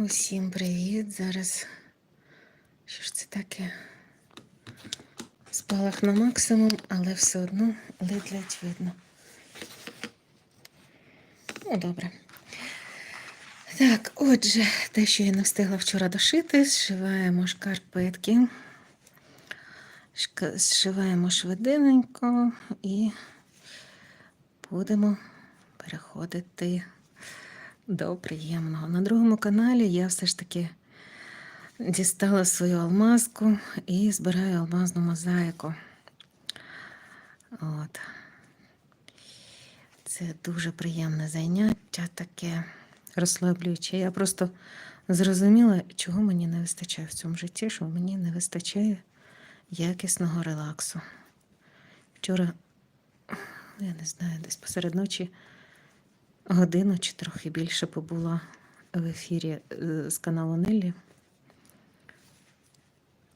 Усім привіт! Зараз що ж це таке? Спалах на максимум, але все одно ледь-ледь видно. Ну, добре. Так, отже, те, що я не встигла вчора дошити, зшиваємо шкарпетки. Шка- Зшиваємо швиденько і будемо переходити до приємного. На другому каналі я все ж таки дістала свою алмазку і збираю алмазну мозаїку. От. Це дуже приємне заняття, таке розслаблююче. Я просто зрозуміла, чого мені не вистачає в цьому житті, що мені не вистачає якісного релаксу. Вчора, я не знаю, десь посеред ночі годину чи трохи більше побула в ефірі е, з каналу Неллі.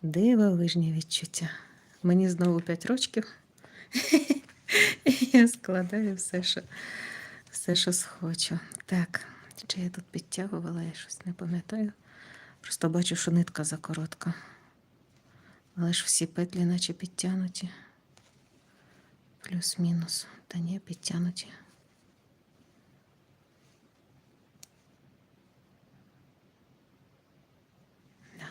Дивовижні відчуття. Мені знову 5 років. Я складаю все, що, все, що схочу. Так, чи я тут підтягувала, я щось не пам'ятаю. Просто бачу, що нитка закоротка. Але ж всі петлі наче підтягнуті. Плюс-мінус. Та ні, підтягнуті. Да.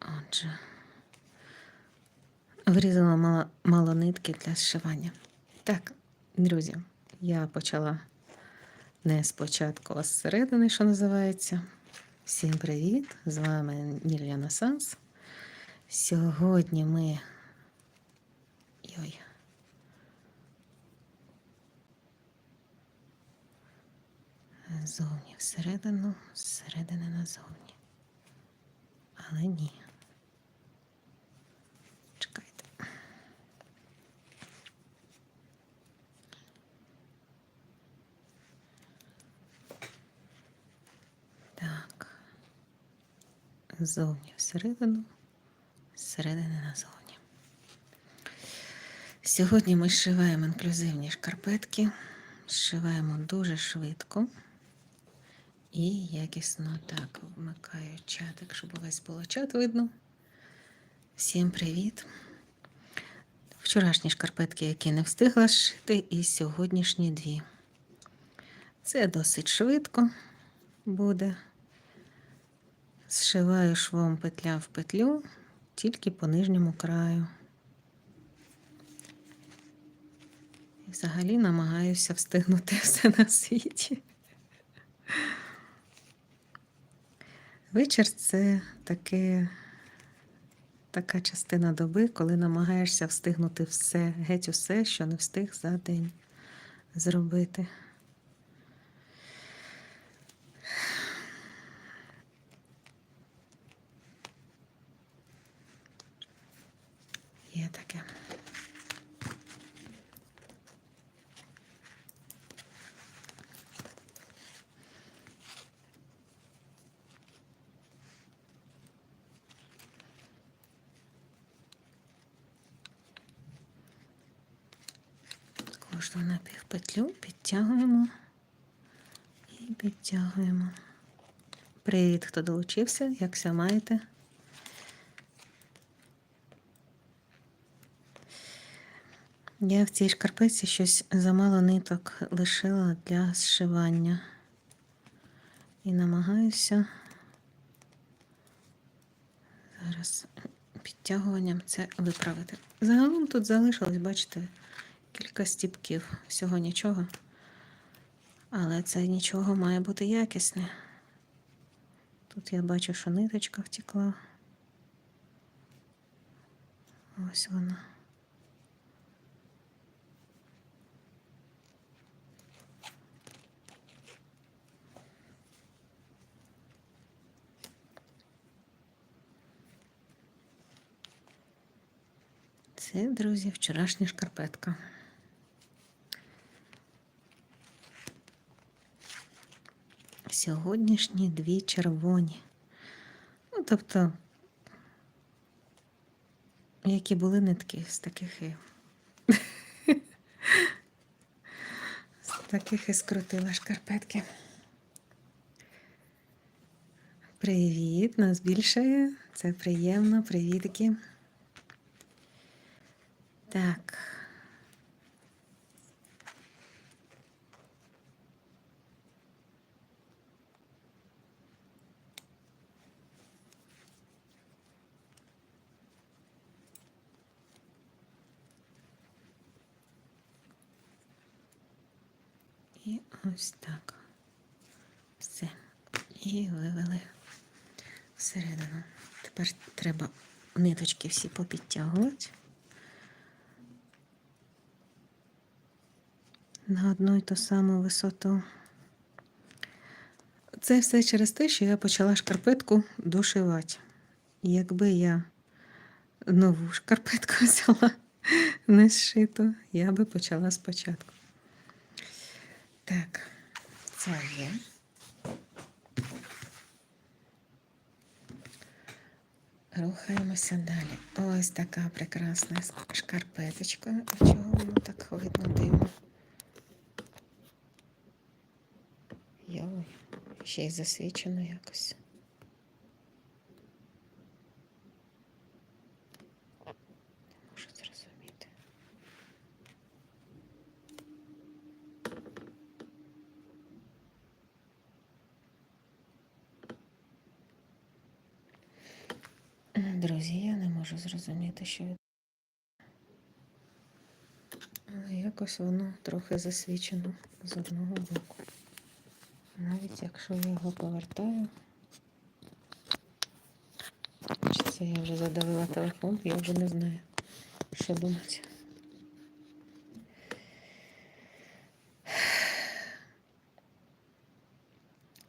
Отже, вирізала мало, мало нитки для зшивання. Так, друзі, я почала не спочатку, а зсередини, що називається. Всім привіт! З вами Мільяна Санс. Сьогодні ми. Йой. Ззовні всередину, зсередини назовні. Але ні. Чекайте. Так. Ззовні всередину, зсередини назовні. Сьогодні ми зшиваємо інклюзивні шкарпетки. Зшиваємо дуже швидко і якісно так вмикаю чатик, щоб увесь було чат видно. Всім привіт! Вчорашні шкарпетки, які не встигла зшити, і сьогоднішні дві. Це досить швидко буде. Зшиваю швом петля в петлю тільки по нижньому краю. І взагалі намагаюся встигнути все на світі. Вечір це таке, така частина доби, коли намагаєшся встигнути все, геть усе, що не встиг за день зробити. Є таке. Кожну напівпетлю підтягуємо і підтягуємо. Привіт, хто долучився, якся маєте. Я в цій шкарпетці щось замало ниток лишила для зшивання. І намагаюся зараз підтягуванням це виправити. Загалом тут залишилось, бачите, кілька стіпків, всього нічого. Але це нічого має бути якісне. Тут я бачу, що ниточка втекла. Ось вона. Це, друзі, вчорашня шкарпетка. Сьогоднішні дві червоні. Ну, тобто, які були нитки з таких і з Таких і скрутила шкарпетки. Привіт, нас більше. Це приємно, привітки. Так. І ось так. Все. І вивели всередину. Тепер треба ниточки всі попідтягувати. На одну й ту саму висоту. Це все через те, що я почала шкарпетку дошивати. Якби я нову шкарпетку взяла не зшиту, я би почала спочатку. Так, це є. Рухаємося далі. Ось така прекрасна шкарпеточка. Чого воно так видно дивно? Йой, ще й засвічено якось. Можу зрозуміти. Друзі, я не можу зрозуміти, що від- Але якось воно трохи засвічено з одного боку. Навіть якщо я його повертаю. Чи це я вже задавила телефон, я вже не знаю, що думати.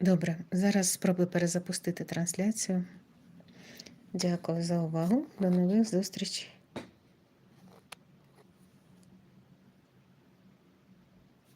Добре, зараз спробую перезапустити трансляцію. Дякую за увагу. До нових зустрічей.